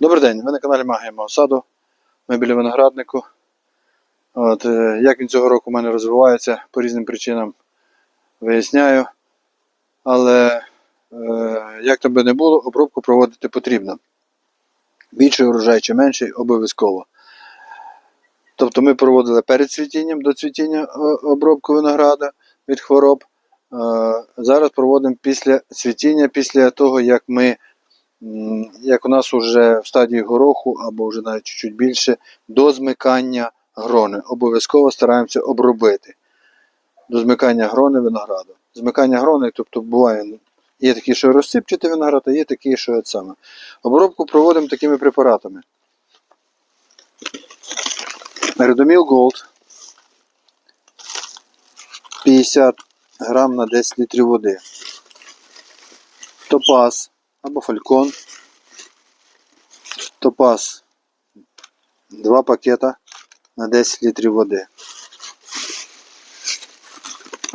Добрий день, ви на каналі Магія мого саду. Ми біля винограднику. От, е, як він цього року у мене розвивається, по різним причинам виясняю. Але е, як там би не було, обробку проводити потрібно. Більший урожай чи менший обов'язково. Тобто ми проводили перед цвітінням до цвітіння е, обробку винограда від хвороб. Е, Зараз проводимо після цвітіння, після того, як ми як у нас вже в стадії гороху, або вже навіть чуть більше, до змикання грони. Обов'язково стараємося обробити до змикання грони винограду. Змикання грони, тобто буває, є такі, що розсипчати виноград, а є такі, що от саме. Обробку проводимо такими препаратами. Редоміл Gold 50 грам на 10 літрів води. Топаз або фалькон. Топаз 2 пакета на 10 літрів води.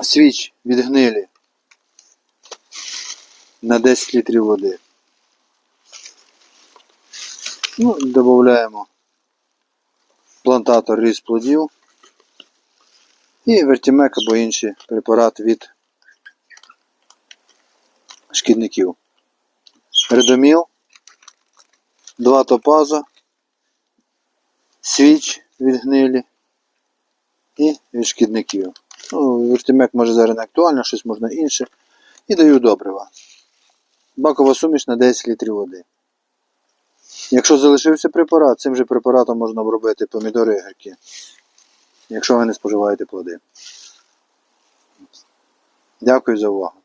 Свіч від гнилі на 10 літрів води. Ну, додаємо плантатор різ плодів і вертімек або інший препарат від шкідників. Редоміл, два топаза, свіч від гнилі і від шкідників. Ну, вертимек може зараз не актуально, щось можна інше. І даю добрива. Бакова суміш на 10 літрів води. Якщо залишився препарат, цим же препаратом можна обробити помідори і огірки. Якщо ви не споживаєте плоди. Дякую за увагу.